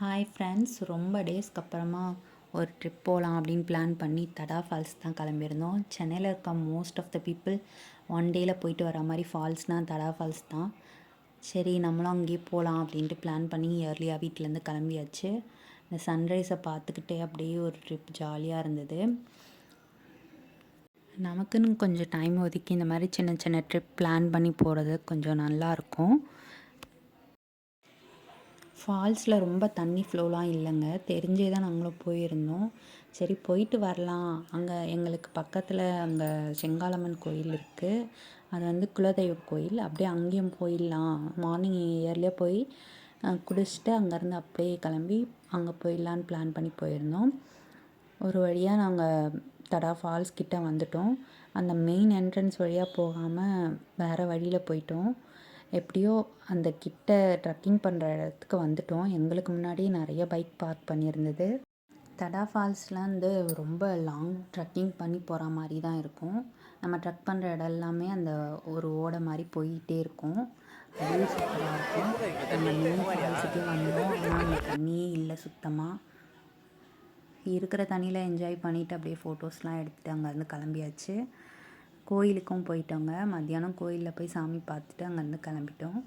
Hi friends ரொம்ப டேஸ்க்கு அப்புறமா ஒரு ட்ரிப் போகலாம் அப்படின்னு பிளான் பண்ணி தடா ஃபால்ஸ் தான் கிளம்பியிருந்தோம். சென்னையில் இருக்க most of the people one டேயில் போயிட்டு வர மாதிரி ஃபால்ஸ்னால் தடா ஃபால்ஸ் தான். சரி நம்மளும் அங்கேயே போகலாம் அப்படின்ட்டு பிளான் பண்ணி இயர்லியாக வீட்டிலேருந்து கிளம்பியாச்சு. இந்த சன்ரைஸை பார்த்துக்கிட்டே அப்படியே ஒரு ட்ரிப் ஜாலியாக இருந்தது. நமக்குன்னு கொஞ்சம் டைம் ஒதுக்கி இந்த மாதிரி சின்ன சின்ன ட்ரிப் பிளான் பண்ணி போகிறது கொஞ்சம் நல்லாயிருக்கும் ஃபால்ஸில் ரொம்ப தண்ணி ஃப்ளோலாம் இல்லைங்க. தெரிஞ்சே தான் நாங்களும் போயிருந்தோம். சரி போயிட்டு வரலாம். அங்கே எங்களுக்கு பக்கத்தில் அங்கே செங்காலம்மன் கோயில் இருக்குது அது வந்து குலதெய்வ கோயில். அப்படியே அங்கேயும் போயிடலாம். மார்னிங் இயர்லியாக போய் குடிச்சிட்டு அங்கேருந்து அப்படியே கிளம்பி அங்கே போயிடலான்னு பிளான் பண்ணி போயிருந்தோம். ஒரு வழியாக நாங்கள் தடா ஃபால்ஸ் கிட்டே வந்துட்டோம். அந்த மெயின் என்ட்ரன்ஸ் வழியாக போகாமல் வேறு வழியில் போயிட்டோம். எப்படியோ அந்த கிட்ட ட்ரக்கிங் பண்ணுற இடத்துக்கு வந்துட்டோம். எங்களுக்கு முன்னாடி நிறைய பைக் பார்க் பண்ணியிருந்தது. தடா ஃபால்ஸ்லாம் வந்து ரொம்ப லாங் ட்ரக்கிங் பண்ணி போகிற மாதிரி தான் இருக்கும். நம்ம ட்ரக் பண்ணுற இடம் எல்லாமே அந்த ஒரு ஓடை மாதிரி போயிட்டே இருக்கும். அதுவும் சூப்பராக இருக்கும். நம்ம மெயின் ஃபால்ஸுக்கே வந்தோம். ஆனால் அங்கே தண்ணியே இல்லை சுத்தமாக இருக்கிற தண்ணியில் என்ஜாய் பண்ணிவிட்டு அப்படியே ஃபோட்டோஸ்லாம் எடுத்துகிட்டு அங்கேருந்து கிளம்பியாச்சு. கோயிலுக்கும் போயிட்டோங்க. மத்தியானம் கோயிலில் போய் சாமி பார்த்துட்டு அங்கேருந்து கிளம்பிட்டோம்.